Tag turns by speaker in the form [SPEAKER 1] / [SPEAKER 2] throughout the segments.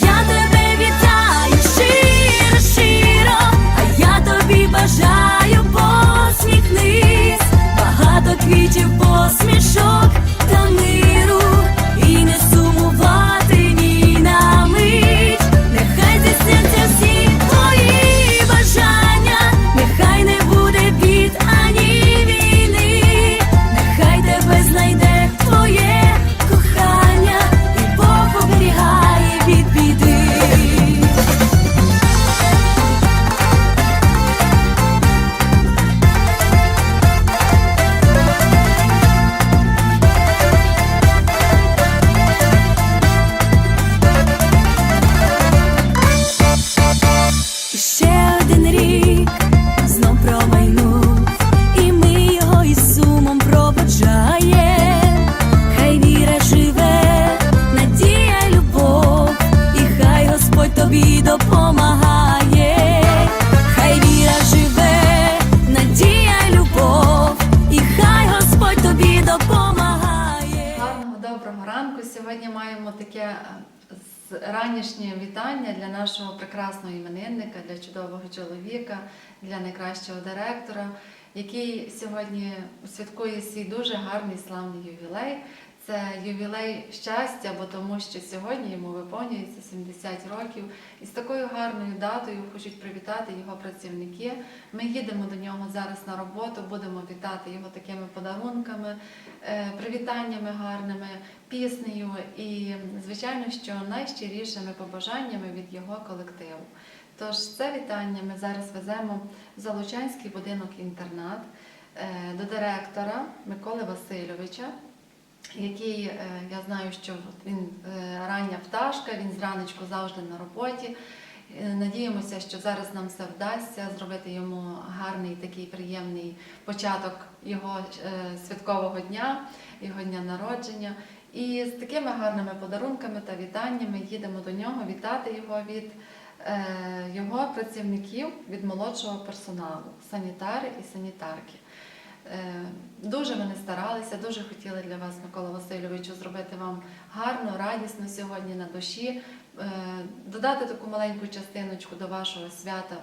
[SPEAKER 1] я тебе вітаю щиро, щиро, а я тобі бажаю посміхнись, багато квітів, посмішок та миру,
[SPEAKER 2] ранішнє вітання для нашого прекрасного іменинника, для чудового чоловіка, для найкращого директора, який сьогодні святкує свій дуже гарний славний ювілей. Це ювілей щастя, бо тому що сьогодні йому виповнюється 70 років. І з такою гарною датою хочуть привітати його працівники. Ми їдемо до нього зараз на роботу, будемо вітати його такими подарунками, е, привітаннями гарними, піснею і, звичайно, що найщирішими побажаннями від його колективу. Тож це вітання ми зараз веземо в Залучанський будинок-інтернат е, до директора Миколи Васильовича який е, я знаю, що він е, рання пташка, він зранечку завжди на роботі. Е, Надіємося, що зараз нам все вдасться зробити йому гарний такий приємний початок його святкового дня, його дня народження. І з такими гарними подарунками та вітаннями їдемо до нього вітати його від його працівників, від молодшого персоналу, санітари і санітарки. Е, Дуже вони старалися, дуже хотіли для вас, Микола Васильовичу, зробити вам гарно, радісно сьогодні на душі, е, додати таку маленьку частиночку до вашого свята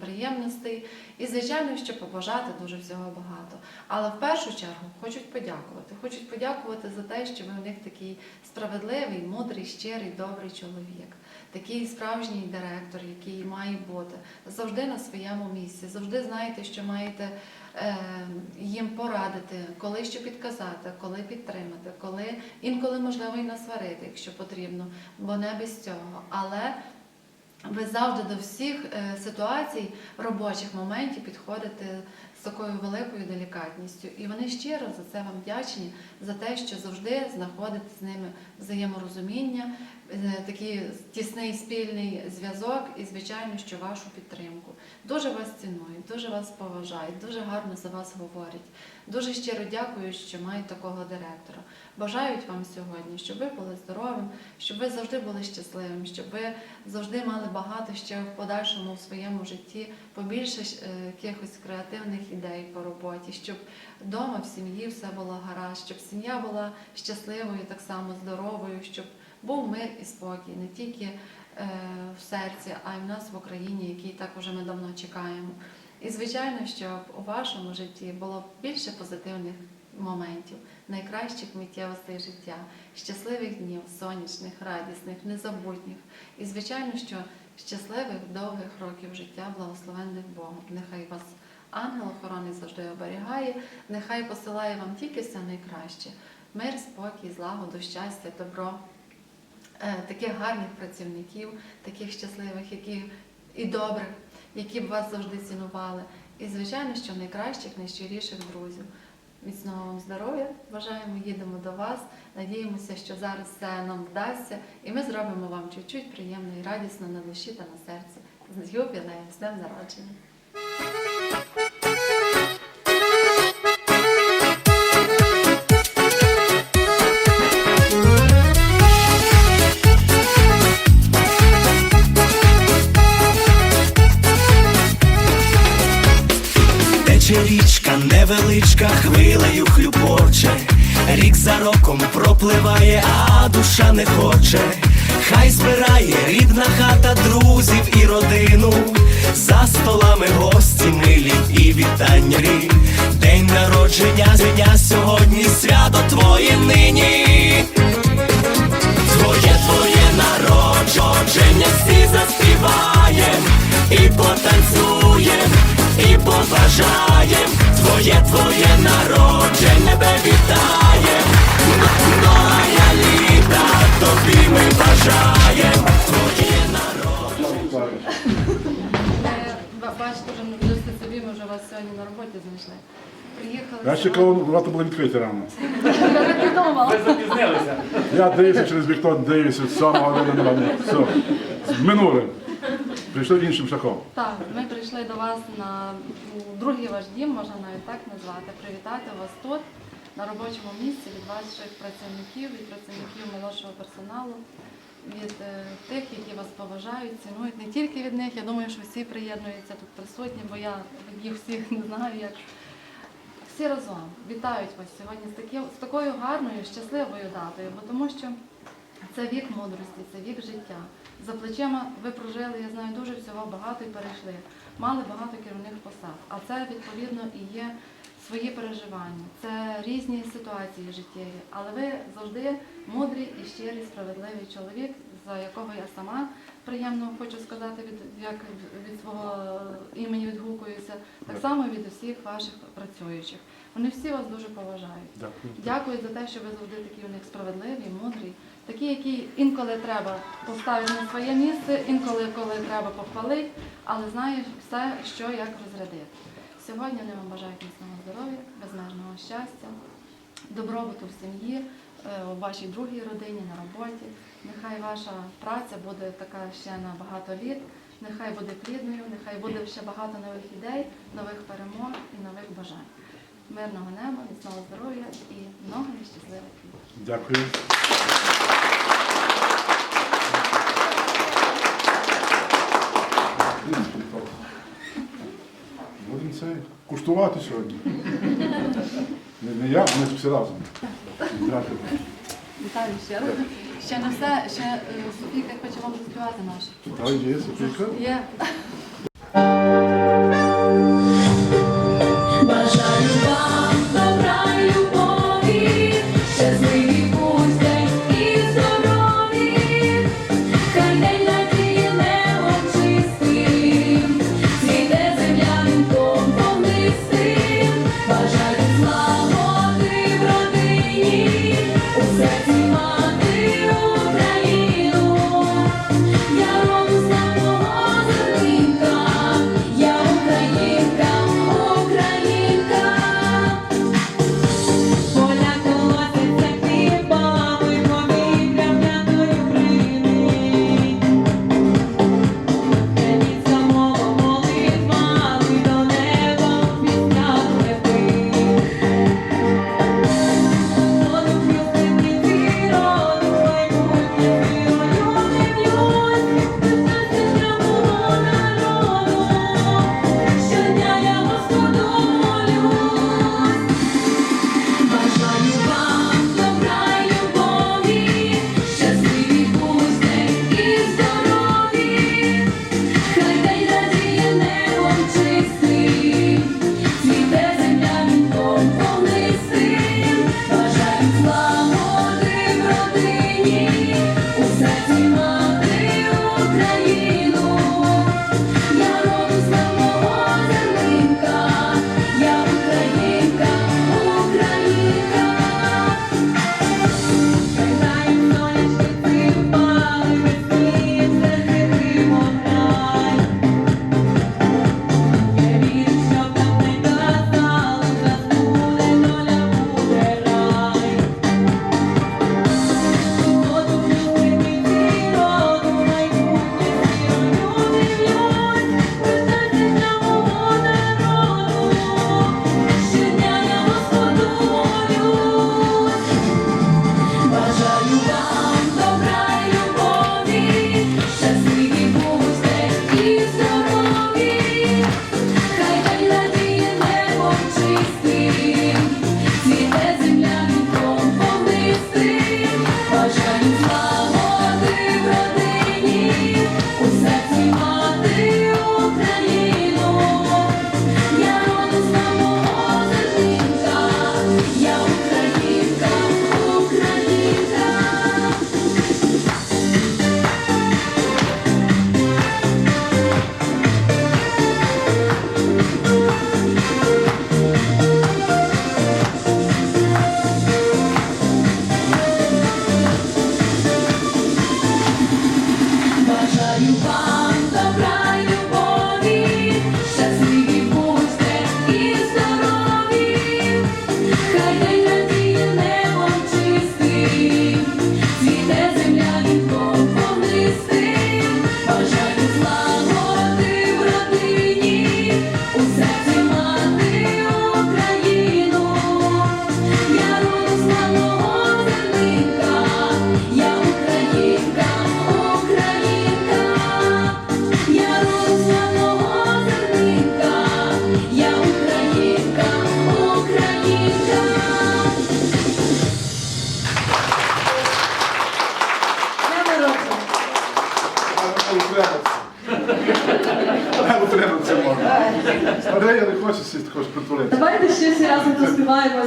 [SPEAKER 2] приємностей і, звичайно, що побажати дуже всього багато. Але в першу чергу хочуть подякувати. Хочуть подякувати за те, що ви у них такий справедливий, мудрий, щирий, добрий чоловік. Такий справжній директор, який має бути завжди на своєму місці, завжди знаєте, що маєте їм порадити, коли що підказати, коли підтримати, коли інколи можливо і насварити, якщо потрібно, бо не без цього. Але ви завжди до всіх е, ситуацій, робочих моментів підходите з такою великою делікатністю. І вони щиро за це вам вдячні, за те, що завжди знаходите з ними взаєморозуміння, е, такий тісний спільний зв'язок і, звичайно, що вашу підтримку. Дуже вас цінують, дуже вас поважають, дуже гарно за вас говорять. Дуже щиро дякую, що мають такого директора. Бажають вам сьогодні, щоб ви були здоровим, щоб ви завжди були щасливим, щоб ви завжди мали багато ще в подальшому в своєму житті, побільше е, якихось креативних ідей по роботі, щоб вдома в сім'ї все було гаразд, щоб сім'я була щасливою, так само здоровою, щоб був мир і спокій не тільки е, в серці, а й в нас в Україні, який так уже ми давно чекаємо. І звичайно, щоб у вашому житті було більше позитивних моментів, найкращих миттєвостей життя, щасливих днів, сонячних, радісних, незабутніх. І звичайно, що щасливих довгих років життя, благословенних Богом. Нехай вас ангел охорони завжди оберігає, нехай посилає вам тільки все найкраще. Мир, спокій, злагоду, щастя, добро, таких гарних працівників, таких щасливих, які і добрих, які б вас завжди цінували. І, звичайно, що найкращих, найщиріших друзів. Міцного вам здоров'я, бажаємо, їдемо до вас. Надіємося, що зараз все нам вдасться, і ми зробимо вам чуть-чуть приємно і радісно на душі та на серці. З юбілеєм, з днем народження.
[SPEAKER 3] Річка хвилею хлюпоче, Рік за роком пропливає, а душа не хоче. Хай збирає рідна хата друзів і родину. За столами гості милі і вітання рік. День народження звеня сьогодні свято твоє нині. Твоє твоє народження всі заспіваєм і потанцюєм. Твоє твоє народження тебе вітаєм. Многая літа тобі ми бажаєм. Твоє народження.
[SPEAKER 2] Е, Бачите, вже не собі, ми вже вас сьогодні на роботі знайшли. Приїхали.
[SPEAKER 4] Я ще коли варто було відкрити рано.
[SPEAKER 2] думала.
[SPEAKER 5] запізнилися.
[SPEAKER 4] Я дивився через вікно, дивився з самого години рано. Все. З минулим. Прийшли іншим шляхом.
[SPEAKER 2] Так, ми прийшли до вас на другий ваш дім, можна навіть так назвати, привітати вас тут, на робочому місці від ваших працівників, від працівників молодшого персоналу, від е, тих, які вас поважають, цінують. Не тільки від них, я думаю, що всі приєднуються тут присутні, бо я їх всіх не знаю як. Всі разом вітають вас сьогодні з такою гарною, щасливою датою, бо тому що це вік мудрості, це вік життя. За плечима ви прожили, я знаю, дуже всього багато і перейшли. Мали багато керівних посад. А це відповідно і є свої переживання. Це різні ситуації життєві. Але ви завжди мудрий і щирий, справедливий чоловік, за якого я сама приємно хочу сказати, від як від свого імені відгукуюся, так само від усіх ваших працюючих. Вони всі вас дуже поважають.
[SPEAKER 4] Дякую.
[SPEAKER 2] Дякую за те, що ви завжди такі у них справедливі, мудрі, такі, які інколи треба поставити на своє місце, інколи коли треба похвалити, але знаєш все, що як розрядити. Сьогодні вони вам бажають міцного здоров'я, безмежного щастя, добробуту в сім'ї, е, у вашій другій родині, на роботі. Нехай ваша праця буде така ще на багато літ, нехай буде плідною, нехай буде ще багато нових ідей, нових перемог і нових бажань. Мирного неба, міцного здоров'я і много щасливих літ.
[SPEAKER 4] Дякую. Будемо це куштувати сьогодні. Не, не я, ми всі разом.
[SPEAKER 2] Вітаю ще раз. Ще не все, ще е, Софійка хоче вам заспівати нашу.
[SPEAKER 4] Та є, Софійка.
[SPEAKER 2] Є.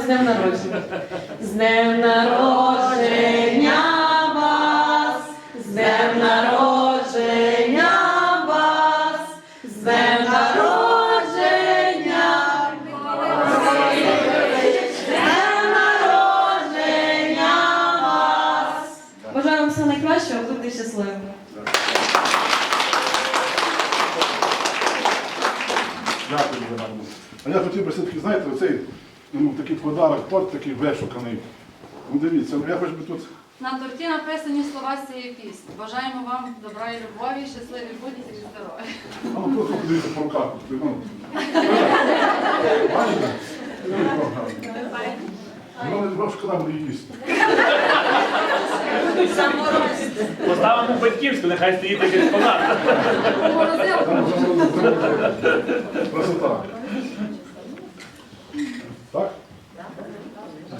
[SPEAKER 1] з днем народження. З днем народження вас, з днем народження вас, з днем народження. З днем народження вас. Бажаю вам все найкращого, будьте щасливими.
[SPEAKER 4] Дякую за мене. А я хотів би все-таки, знаєте, оцей ну, такий подарок, порт такий вишуканий. Ну дивіться, ну я хоч би тут.
[SPEAKER 2] На торті написані слова з цієї пісні. Бажаємо вам добра і любові, щасливі будьте і здорові.
[SPEAKER 4] А ну просто подивіться по руках. Ну. Бачите? Ну, шкода буде їсти.
[SPEAKER 6] Поставимо батьківську, нехай стоїть як експонат.
[SPEAKER 4] Красота.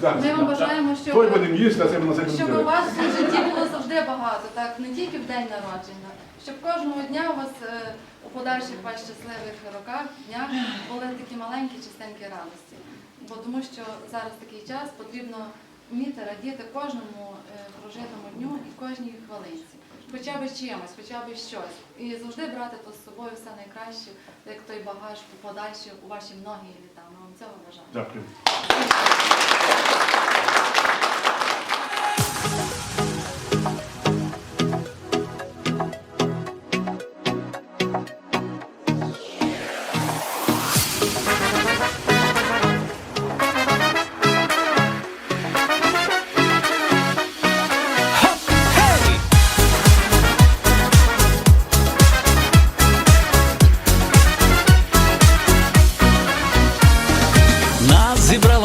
[SPEAKER 4] Так.
[SPEAKER 2] Ми вам бажаємо, щоб-
[SPEAKER 4] Той будемо їсти, а це ми на себе
[SPEAKER 2] Щоб у вас у житті було завжди багато, так не тільки в день народження, щоб кожного дня у вас е, у подальших ваших щасливих роках, днях були такі маленькі частинки радості. Бо тому що зараз такий час потрібно вміти радіти кожному е, прожитому дню і кожній хвилинці. Хоча б чимось, хоча б щось. І завжди брати то з собою все найкраще, як той багаж у подальші у ваші многі літа. Ми вам цього бажаємо.
[SPEAKER 4] Дякую.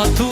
[SPEAKER 4] fala tu.